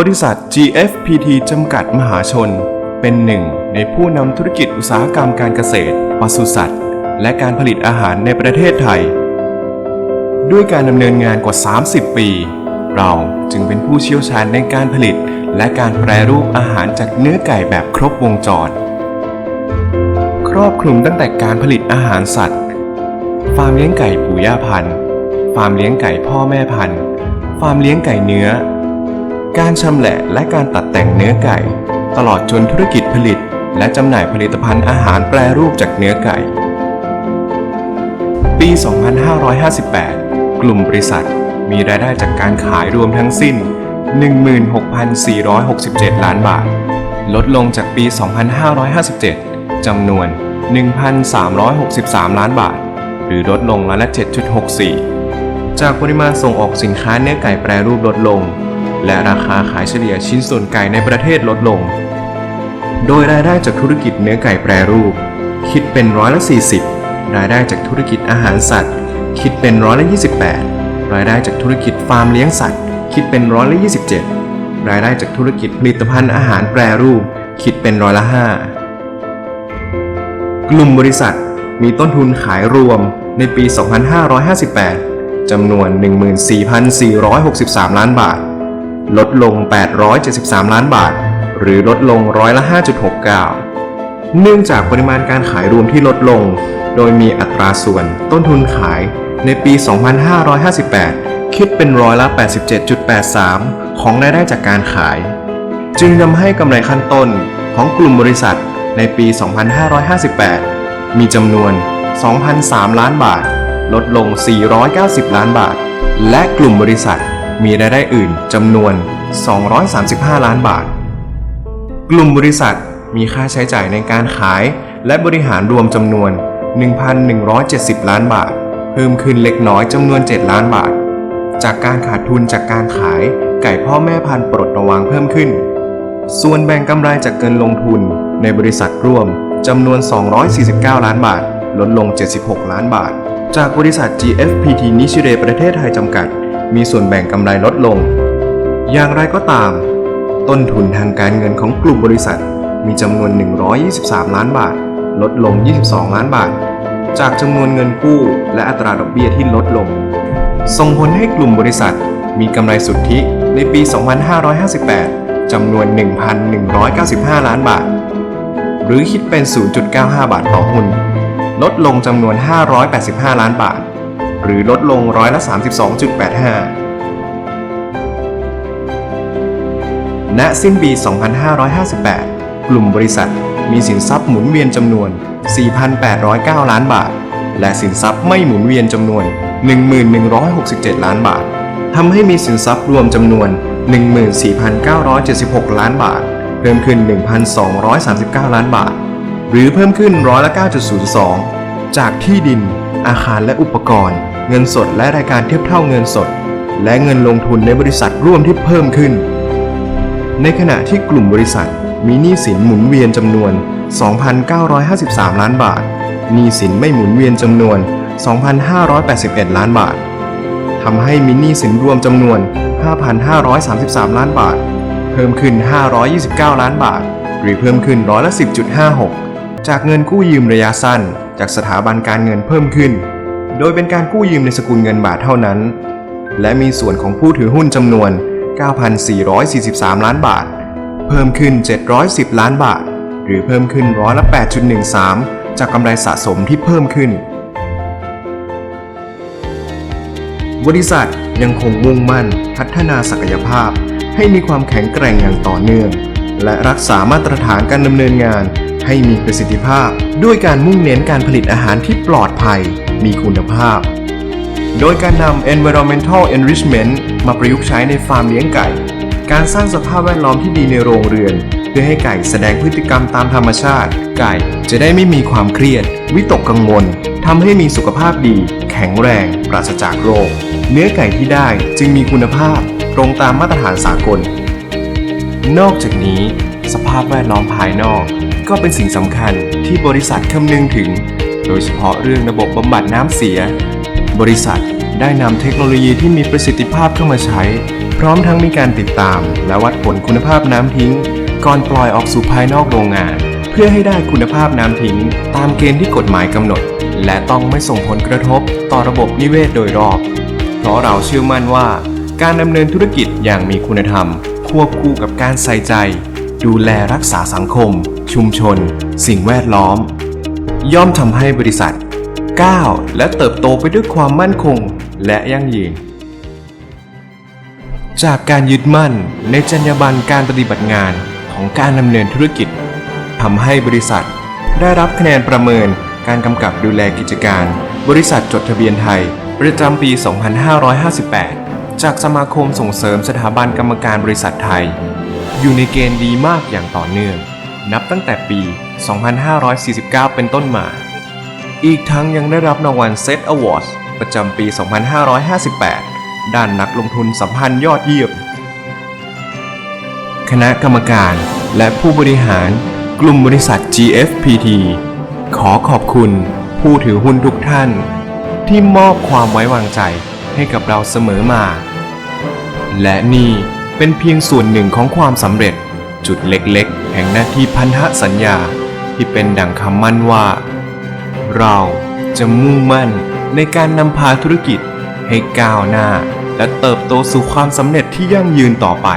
บริษัท GFPT จำกัดมหาชน เป็นหนึ่งในผู้นำธุรกิจอุตสาหกรรมการเกษตร ปศุสัตว์ และการผลิตอาหารในประเทศไทย ด้วยการดำเนินงานกว่า 30 ปี เราจึงเป็นผู้เชี่ยวชาญในการผลิต และการแปรรูปอาหารจากเนื้อไก่แบบครบวงจร ครอบคลุมตั้งแต่การผลิตอาหารสัตว์ ฟาร์มเลี้ยงไก่ปู่ย่าพันธุ์ ฟาร์มเลี้ยงไก่พ่อแม่พันธุ์ ฟาร์มเลี้ยงไก่เนื้อ การชำแหละและการตัดแต่งเนื้อไก่ ตลอดจนธุรกิจผลิต และจำหน่ายผลิตภัณฑ์อาหารแปรรูปจากเนื้อไก่ ปี 2558 กลุ่มบริษัท มีรายได้จากการขายรวมทั้งสิ้น 16,467 ล้านบาท ลดลงจากปี 2557 จำนวน 1,363 ล้านบาท หรือลดลงร้อยละ7.64 จากปริมาณส่งออกสินค้าเนื้อไก่แปรรูปลดลง และราคาขายเฉลี่ยชิ้นส่วนไก่ในประเทศลดลง โดยรายได้จากธุรกิจเนื้อไก่แปรรูป คิดเป็นร้อยละ 40 รายได้จากธุรกิจอาหารสัตว์ คิดเป็นร้อยละ 28 รายได้จากธุรกิจฟาร์มเลี้ยงสัตว์ คิดเป็นร้อยละ 27 รายได้จากธุรกิจผลิตภัณฑ์อาหารแปรรูป คิดเป็นร้อยละ 5 กลุ่มบริษัทมีต้นทุนขายรวมในปี 2558 จำนวน 14,463 ล้านบาท ลดลง 873 ล้านบาท หรือลดลงร้อยละ 5.69 เนื่องจากปริมาณการขายรวมที่ลดลง โดยมีอัตราส่วนต้นทุนขายในปี 2558 คิดเป็นร้อยละ 87.83 ของรายได้จากการขาย จึงทำให้กำไรขั้นต้นของกลุ่มบริษัทในปี 2558 มีจำนวน 2,003 ล้านบาท ลดลง 490 ล้านบาท และกลุ่มบริษัท มีรายได้อื่นจำนวน 235 ล้านบาท กลุ่มบริษัทมีค่าใช้จ่ายในการขาย และบริหารรวมจำนวน 1,170 ล้านบาท เพิ่มขึ้นเล็กน้อยจำนวน 7 ล้านบาท จากการขาดทุนจากการขายไก่พ่อแม่พันธุ์ปลดระวางเพิ่มขึ้น ส่วนแบ่งกำไรจากเกินลงทุนในบริษัทร่วมจำนวน 249 ล้านบาท ลดลง 76 ล้านบาท จากบริษัท GFPT นิชิเรประเทศไทยจำกัด มีส่วนแบ่งกำไรลดลง อย่างไรก็ตาม ต้นทุนทางการเงินของกลุ่มบริษัท มีจำนวน 123 ล้านบาท ลดลง 22 ล้านบาท จากจำนวนเงินกู้และอัตราดอกเบี้ยที่ลดลง ส่งผลให้กลุ่มบริษัท มีกำไรสุทธิในปี 2558 จำนวน 1,195 ล้านบาท หรือคิดเป็น 0.95 บาทต่อหุ้น ลดลงจำนวน 585 ล้านบาท หรือลดลงร้อยละ 32.85 ณ สิ้นปี 2558 กลุ่มบริษัทมีสินทรัพย์หมุนเวียนจำนวน 4,809 ล้านบาท และสินทรัพย์ไม่หมุนเวียนจำนวน 1167 ล้านบาท ทำให้มีสินทรัพย์รวมจำนวน 14,976 ล้านบาท เพิ่มขึ้น 1,239 ล้านบาท หรือเพิ่มขึ้นร้อยละ 9.02 จากที่ดิน อาคารและอุปกรณ์ เงินสดและรายการเทียบเท่าเงินสด และเงินลงทุนในบริษัทร่วมที่เพิ่มขึ้น ในขณะที่กลุ่มบริษัทมีหนี้สินหมุนเวียนจำนวน 2,953 ล้านบาท หนี้สินไม่หมุนเวียนจำนวน 2,581 ล้านบาททำให้มีหนี้สินรวมจำนวน 5,533 ล้านบาท เพิ่มขึ้น 529 ล้านบาท หรือเพิ่มขึ้นร้อยละ 10.56 จากเงินกู้ยืมระยะสั้น จากสถาบันการเงินเพิ่มขึ้น โดยเป็นการกู้ยืมในสกุลเงินบาทเท่านั้น และมีส่วนของผู้ถือหุ้นจำนวน 9,443 ล้านบาท เพิ่มขึ้น 710 ล้านบาท หรือเพิ่มขึ้นร้อยละ 8.13 จากกำไรสะสมที่เพิ่มขึ้น บริษัทยังคงมุ่งมั่นพัฒนาศักยภาพ ให้มีความแข็งแกร่งอย่างต่อเนื่อง และรักษามาตรฐานการดำเนินงาน ให้มีประสิทธิภาพ ด้วยการมุ่งเน้นการผลิตอาหารที่ปลอดภัย มีคุณภาพ โดยการนำ environmental enrichment มาประยุกต์ใช้ในฟาร์มเลี้ยงไก่ การสร้างสภาพแวดล้อมที่ดีในโรงเรือน เพื่อให้ไก่แสดงพฤติกรรมตามธรรมชาติ ไก่จะได้ไม่มีความเครียด วิตกกังวลทำให้มีสุขภาพดี แข็งแรง ปราศจากโรค เนื้อไก่ที่ได้จึงมีคุณภาพ ตรงตามมาตรฐานสากล นอกจากนี้ สภาพแวดล้อมภายนอก ก็เป็นสิ่งสำคัญที่บริษัทคำนึงถึง โดยเฉพาะเรื่องระบบบำบัดน้ำเสีย บริษัทได้นำเทคโนโลยีที่มีประสิทธิภาพเข้ามาใช้ พร้อมทั้งมีการติดตาม และวัดผลคุณภาพน้ำทิ้ง ก่อนปล่อยออกสู่ภายนอกโรงงาน เพื่อให้ได้คุณภาพน้ำทิ้ง ตามเกณฑ์ที่กฎหมายกำหนด และต้องไม่ส่งผลกระทบต่อระบบนิเวศโดยรอบ เพราะเราเชื่อมั่นว่า การดำเนินธุรกิจอย่างมีคุณธรรม ควบคู่กับการใส่ใจ ดูแลรักษาสังคม ชุมชน สิ่งแวดล้อม ย่อมทำให้บริษัท ก้าวและเติบโตไปด้วยความมั่นคงและยั่งยืน จากการยึดมั่นในจรรยาบรรณการปฏิบัติงานของการดำเนินธุรกิจทำให้บริษัท ได้รับคะแนนประเมินการกำกับดูแลกิจการ บริษัทจดทะเบียนไทย ประจำปี 2558 จากสมาคมส่งเสริมสถาบันกรรมการบริษัทไทย อยู่ในเกณฑ์ดีมากอย่างต่อเนื่อง นับตั้งแต่ปี 2549 เป็นต้นมา อีกทั้งยังได้รับรางวัล Set Awards ประจำปี 2558 ด้านนักลงทุนสัมพันธ์ยอดเยี่ยม คณะกรรมการและผู้บริหารกลุ่มบริษัท GFPT ขอขอบคุณผู้ถือหุ้นทุกท่าน ที่มอบความไว้วางใจให้กับเราเสมอมา และนี่เป็นเพียงส่วนหนึ่งของความสำเร็จ จุดเล็กๆ แห่งหน้าที่พันธสัญญาที่เป็นดังคำมั่นว่า เราจะมุ่งมั่นในการนำพาธุรกิจให้ก้าวหน้า และเติบโตสู่ความสำเร็จที่ยั่งยืนต่อไป